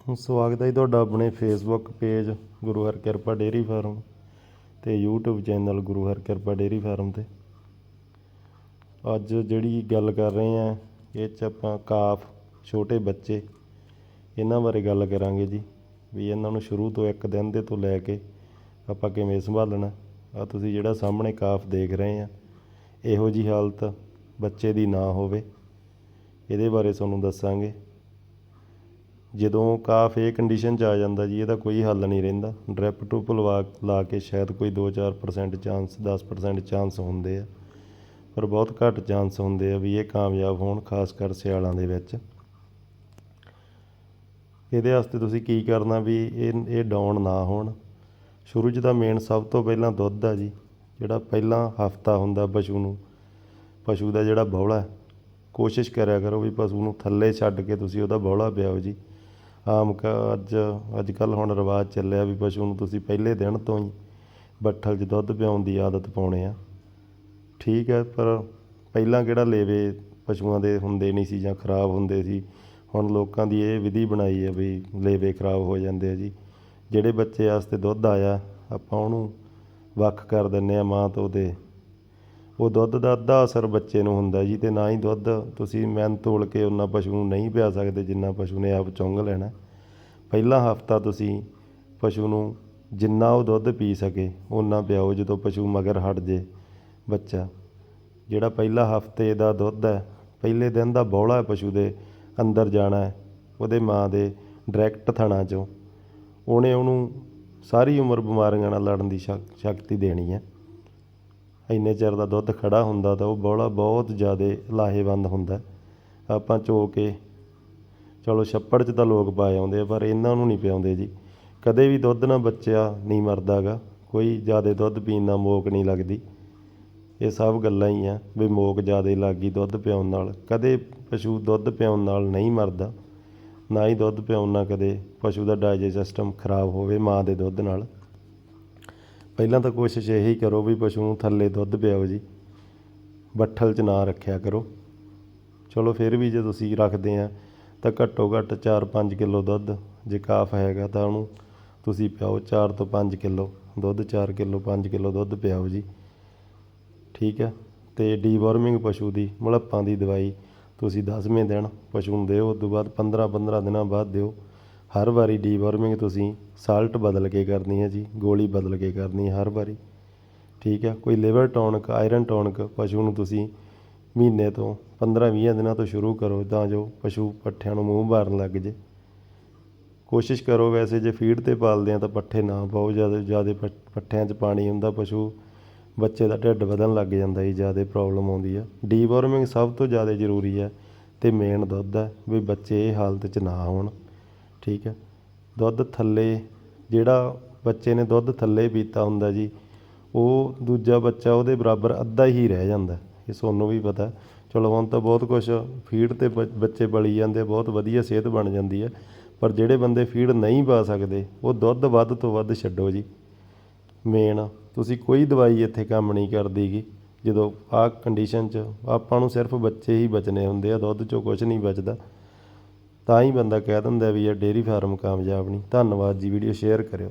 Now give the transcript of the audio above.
ਸਵਾਗਤ ਹੈ ਜੀ ਤੁਹਾਡਾ ਆਪਣੇ Facebook page Guru Har Kirpa dairy farm ਤੇ YouTube channel Guru Har Kirpa dairy farm ਤੇ। ਅੱਜ ਜਿਹੜੀ ਗੱਲ ਕਰ ਰਹੇ ਆ ਇਹ 'ਚ ਆਪਾਂ ਕਾਫ, ਛੋਟੇ ਬੱਚੇ, ਇਹਨਾਂ ਬਾਰੇ ਗੱਲ ਕਰਾਂਗੇ ਜੀ, ਵੀ ਇਹਨਾਂ ਨੂੰ ਸ਼ੁਰੂ ਤੋਂ ਇੱਕ ਦਿਨ ਦੇ ਤੋਂ ਲੈ ਕੇ ਆਪਾਂ ਕਿਵੇਂ ਸੰਭਾਲਣਾ ਆ ਤੁਸੀਂ ਜਿਹੜਾ ਸਾਹਮਣੇ ਕਾਫ ਦੇਖ ਰਹੇ ਆ ਇਹੋ ਜੀ ਹਾਲਤ ਬੱਚੇ ਦੀ ਨਾ ਹੋਵੇ, ਇਹਦੇ ਬਾਰੇ ਤੁਹਾਨੂੰ ਦੱਸਾਂਗੇ। ਜਦੋਂ ਕਾਫ ਇਹ ਕੰਡੀਸ਼ਨ 'ਚ ਆ ਜਾਂਦਾ ਜੀ, ਇਹਦਾ ਕੋਈ ਹੱਲ ਨਹੀਂ ਰਹਿੰਦਾ। ਡ੍ਰਿਪ ਟੂਪ ਲਵਾ ਲਾ ਕੇ ਸ਼ਾਇਦ ਕੋਈ 2-4% ਚਾਂਸ 10% ਚਾਂਸ ਹੁੰਦੇ ਆ। ਪਰ ਬਹੁਤ ਘੱਟ ਚਾਂਸ ਹੁੰਦੇ ਆ ਵੀ ਇਹ ਕਾਮਯਾਬ ਹੋਣ, ਖਾਸ ਕਰ ਸਿਆਲਾਂ ਦੇ ਵਿੱਚ। ਇਹਦੇ ਵਾਸਤੇ ਤੁਸੀਂ ਕੀ ਕਰਨਾ ਵੀ ਇਹ ਇਹ ਡਾਊਨ ਨਾ ਹੋਣ। ਸ਼ੁਰੂ 'ਚ ਤਾਂ ਮੇਨ ਸਭ ਤੋਂ ਪਹਿਲਾਂ ਦੁੱਧ ਆ ਜੀ, ਜਿਹੜਾ ਪਹਿਲਾਂ ਹਫਤਾ ਹੁੰਦਾ ਪਸ਼ੂ ਨੂੰ। ਪਸ਼ੂ ਦਾ ਜਿਹੜਾ ਬੌਲਾ, ਕੋਸ਼ਿਸ਼ ਕਰਿਆ ਕਰੋ ਵੀ ਪਸ਼ੂ ਨੂੰ ਥੱਲੇ ਛੱਡ ਕੇ ਤੁਸੀਂ ਉਹਦਾ ਬੌਲਾ ਪਿਆਓ ਜੀ। ਆਮ ਕ ਅੱਜ ਅੱਜ ਕੱਲ੍ਹ ਹੁਣ ਰਿਵਾਜ ਚੱਲਿਆ ਵੀ ਪਸ਼ੂ ਨੂੰ ਤੁਸੀਂ ਪਹਿਲੇ ਦਿਨ ਤੋਂ ਹੀ ਬੱਠਲ 'ਚ ਦੁੱਧ ਪਿਆਉਣ ਦੀ ਆਦਤ ਪਾਉਣੇ ਆ। ਠੀਕ ਹੈ, ਪਰ ਪਹਿਲਾਂ ਕਿਹੜਾ ਲੇਵੇ ਪਸ਼ੂਆਂ ਦੇ ਹੁੰਦੇ ਨਹੀਂ ਸੀ ਜਾਂ ਖਰਾਬ ਹੁੰਦੇ ਸੀ? ਹੁਣ ਲੋਕਾਂ ਦੀ ਇਹ ਵਿਧੀ ਬਣਾਈ ਹੈ ਵੀ ਲੇਵੇ ਖਰਾਬ ਹੋ ਜਾਂਦੇ ਆ ਜੀ। ਜਿਹੜੇ ਬੱਚੇ ਵਾਸਤੇ ਦੁੱਧ ਆਇਆ, ਆਪਾਂ ਉਹਨੂੰ ਵੱਖ ਕਰ ਦਿੰਨੇ ਆ ਮਾਂ ਤੋਂ ਤੇ ਉਹ ਦੁੱਧ ਦਾ ਅੱਧਾ ਅਸਰ ਬੱਚੇ ਨੂੰ ਹੁੰਦਾ ਜੀ ਤੇ ਨਾ ਹੀ ਦੁੱਧ। ਤੁਸੀਂ ਮੈਨ ਤੋਲ ਕੇ ਉਹਨਾਂ ਪਸ਼ੂ ਨੂੰ ਨਹੀਂ ਪਿਆ ਸਕਦੇ ਜਿੰਨਾ ਪਸ਼ੂ ਨੇ ਆਪ ਚੁੰਘ ਲੈਣਾ। ਪਹਿਲਾ ਹਫਤਾ ਤੁਸੀਂ ਪਸ਼ੂ ਨੂੰ ਜਿੰਨਾ ਉਹ ਦੁੱਧ ਪੀ ਸਕੇ ਉਹਨਾਂ ਪਿਆਓ ਜਦੋਂ ਪਸ਼ੂ ਮਗਰ ਹਟ ਜੇ ਬੱਚਾ। ਜਿਹੜਾ ਪਹਿਲਾ ਹਫ਼ਤੇ ਦਾ ਦੁੱਧ ਹੈ, ਪਹਿਲੇ ਦਿਨ ਦਾ ਬੌਲਾ ਹੈ ਪਸ਼ੂ ਦੇ ਅੰਦਰ ਜਾਣਾ ਹੈ, ਉਹਦੇ ਮਾਂ ਦੇ ਡਾਇਰੈਕਟ ਥਣਾ ਚੋਂ। ਉਹਨੇ ਉਹਨੂੰ ਸਾਰੀ ਉਮਰ ਬਿਮਾਰੀਆਂ ਨਾਲ ਲੜਨ ਦੀ ਸ਼ਕ- ਸ਼ਕਤੀ ਦੇਣੀ ਹੈ। ਇੰਨੇ ਚਿਰ ਦਾ ਦੁੱਧ ਖੜ੍ਹਾ ਹੁੰਦਾ ਤਾਂ ਉਹ ਬੌਲਾ ਬਹੁਤ ਜ਼ਿਆਦਾ ਲਾਹੇਵੰਦ ਹੁੰਦਾ ਆਪਾਂ ਚੋ ਕੇ ਚਲੋ ਛੱਪੜ 'ਚ ਤਾਂ ਲੋਕ ਪਾਏ ਆਉਂਦੇ ਆ, ਪਰ ਇਹਨਾਂ ਨੂੰ ਨਹੀਂ ਪਿਆਉਂਦੇ ਜੀ। ਕਦੇ ਵੀ ਦੁੱਧ ਨਾਲ ਬੱਚਾ ਨਹੀਂ ਮਰਦਾ ਗਾ। ਕੋਈ ਜ਼ਿਆਦਾ ਦੁੱਧ ਪੀਣ ਨਾਲ ਮੋਕ ਨਹੀਂ ਲੱਗਦੀ। ਇਹ ਸਭ ਗੱਲਾਂ ਹੀ ਆ ਵੀ ਮੋਕ ਜ਼ਿਆਦਾ ਲੱਗ ਗਈ ਦੁੱਧ ਪਿਆਉਣ ਨਾਲ। ਕਦੇ ਪਸ਼ੂ ਦੁੱਧ ਪਿਆਉਣ ਨਾਲ ਨਹੀਂ ਮਰਦਾ, ਨਾ ਹੀ ਦੁੱਧ ਪਿਆਉਣ ਨਾਲ ਕਦੇ ਪਸ਼ੂ ਦਾ ਡਾਈਜੈਸਟ ਸਿਸਟਮ ਖਰਾਬ ਹੋਵੇ ਮਾਂ ਦੇ ਦੁੱਧ ਨਾਲ। ਪਹਿਲਾਂ ਤਾਂ ਕੋਸ਼ਿਸ਼ ਇਹੀ ਕਰੋ ਵੀ ਪਸ਼ੂ ਨੂੰ ਥੱਲੇ ਦੁੱਧ ਪਿਆਓ ਜੀ, ਬੱਠਲ 'ਚ ਨਾ ਰੱਖਿਆ ਕਰੋ। ਚਲੋ ਫਿਰ ਵੀ ਜੇ ਤੁਸੀਂ ਰੱਖਦੇ ਆ, ਤਾਂ ਘੱਟੋ ਘੱਟ 4-5 ਕਿਲੋ ਦੁੱਧ, ਜੇ ਕਾਫ ਹੈਗਾ ਤਾਂ ਉਹਨੂੰ ਤੁਸੀਂ ਪਿਆਓ 4 ਤੋਂ 5 ਕਿਲੋ, ਦੁੱਧ 4 ਕਿਲੋ 5 ਕਿਲੋ ਦੁੱਧ ਪਿਆਓ ਜੀ। ਠੀਕ ਹੈ ਤੇ ਡੀਵਰਮਿੰਗ ਪਸ਼ੂ ਦੀ, ਮਲੱਪਾਂ ਦੀ ਦਵਾਈ ਤੁਸੀਂ 10ਵੇਂ ਦਿਨ ਪਸ਼ੂ ਨੂੰ ਦਿਓ, ਉਸ ਤੋਂ ਬਾਅਦ 15-15 ਦਿਨਾਂ ਬਾਅਦ ਦਿਓ। ਹਰ ਵਾਰੀ ਡੀਵਰਮਿੰਗ ਤੁਸੀਂ ਸਾਲਟ ਬਦਲ ਕੇ ਕਰਨੀ ਹੈ ਜੀ, ਗੋਲੀ ਬਦਲ ਕੇ ਕਰਨੀ ਹੈ ਹਰ ਵਾਰੀ। ਠੀਕ ਹੈ, ਕੋਈ ਲਿਵਰ ਟੌਨਿਕ ਆਇਰਨ ਟੌਨਿਕ ਪਸ਼ੂ ਨੂੰ ਤੁਸੀਂ ਮਹੀਨੇ ਤੋਂ 15-20 ਦਿਨਾਂ ਤੋਂ ਸ਼ੁਰੂ ਕਰੋ ਤਾਂ ਜੋ ਪਸ਼ੂ ਪੱਠਿਆਂ ਨੂੰ ਮੂੰਹ ਮਾਰਨ ਲੱਗ ਜੇ। ਕੋਸ਼ਿਸ਼ ਕਰੋ ਵੈਸੇ ਜੇ ਫੀਡ ਤੇ ਪਾਲਦੇ ਆ ਤਾਂ ਪੱਠੇ ਨਾ ਪਾਓ, ਜ਼ਿਆਦਾ ਜ਼ਿਆਦਾ ਪੱਠਿਆਂ 'ਚ ਪਾਣੀ ਹੁੰਦਾ ਪਸ਼ੂ ਬੱਚੇ ਦਾ ਢਿੱਡ ਵਧਣ ਲੱਗ ਜਾਂਦਾ ਜੀ, ਜ਼ਿਆਦਾ ਪ੍ਰੋਬਲਮ ਆਉਂਦੀ ਆ। ਡੀਵਰਮਿੰਗ ਸਭ ਤੋਂ ਜ਼ਿਆਦਾ ਜ਼ਰੂਰੀ ਹੈ ਤੇ ਮੇਨ ਦੁੱਧ ਹੈ ਵੀ ਬੱਚੇ ਇਹ ਹਾਲਤ 'ਚ ਨਾ ਹੋਣ ਠੀਕ ਹੈ। ਦੁੱਧ ਥੱਲੇ ਜਿਹੜਾ ਬੱਚੇ ਨੇ ਦੁੱਧ ਥੱਲੇ ਪੀਤਾ ਹੁੰਦਾ ਜੀ, ਉਹ ਦੂਜਾ ਬੱਚਾ ਉਹਦੇ ਬਰਾਬਰ ਅੱਧਾ ਹੀ ਰਹਿ ਜਾਂਦਾ। ਇਹ ਤੁਹਾਨੂੰ ਵੀ ਪਤਾ। ਚਲੋ ਹੁਣ ਤਾਂ ਬਹੁਤ ਕੁਝ ਫੀਡ ਤੇ ਬ- ਬੱਚੇ ਬਲੀ ਜਾਂਦੇ, ਬਹੁਤ ਵਧੀਆ ਸਿਹਤ ਬਣ ਜਾਂਦੀ ਹੈ। ਪਰ ਜਿਹੜੇ ਬੰਦੇ ਫੀਡ ਨਹੀਂ ਪਾ ਸਕਦੇ, ਉਹ ਦੁੱਧ ਵੱਧ ਤੋਂ ਵੱਧ ਛੱਡੋ ਜੀ। ਮੇਨ, ਤੁਸੀਂ ਕੋਈ ਦਵਾਈ ਇੱਥੇ ਕੰਮ ਨਹੀਂ ਕਰਦੀਗੀ ਜਦੋਂ ਆਹ ਕੰਡੀਸ਼ਨ 'ਚ ਆਪਾਂ ਨੂੰ ਸਿਰਫ ਬੱਚੇ ਹੀ ਬਚਨੇ ਹੁੰਦੇ ਆ, ਦੁੱਧ 'ਚੋਂ ਕੁਝ ਨਹੀਂ ਬਚਦਾ। ਤਾਂ ਹੀ ਬੰਦਾ ਕਹਿ ਦਿੰਦਾ ਵੀ ਇਹ ਡੇਅਰੀ ਫਾਰਮ ਕਾਮਯਾਬ ਨਹੀਂ। ਧੰਨਵਾਦ ਜੀ, ਵੀਡੀਓ ਸ਼ੇਅਰ ਕਰਿਓ।